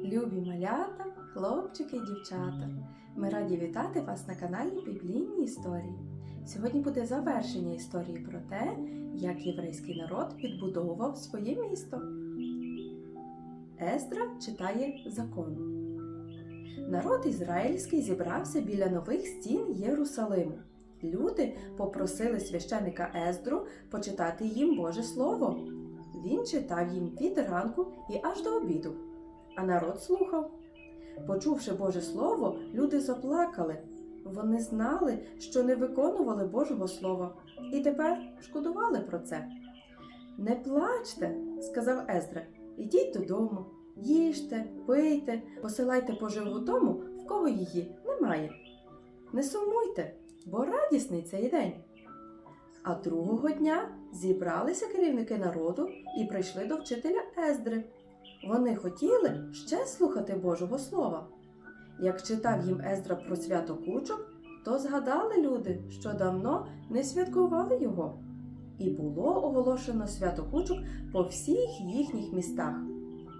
Любі малята, хлопчики і дівчата. Ми раді вітати вас на каналі Біблійні історії. Сьогодні буде завершення історії про те, як єврейський народ відбудовував своє місто. Ездра читає закон. Народ ізраїльський зібрався біля нових стін Єрусалиму. Люди попросили священика Ездру почитати їм Боже Слово. Він читав їм від ранку і аж до обіду, а народ слухав. Почувши Боже Слово, люди заплакали. Вони знали, що не виконували Божого Слова, і тепер шкодували про це. Не плачте, сказав Ездра, ідіть додому, їжте, пийте, посилайте поживу тому, в кого її немає. Не сумуйте, бо радісний цей день. А другого дня зібралися керівники народу і прийшли до вчителя Ездри. Вони хотіли ще слухати Божого Слова. Як читав їм Ездра про свято кучок, то згадали люди, що давно не святкували його. І було оголошено свято кучок по всіх їхніх містах.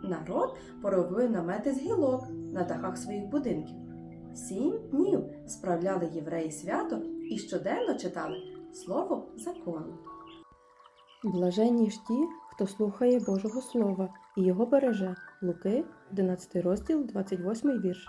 Народ поробив намети з гілок на дахах своїх будинків. Сім днів справляли євреї свято і щоденно читали слово закону. Блаженні ж ті, хто слухає Божого Слова і його береже. Луки, 11 розділ, 28 вірш.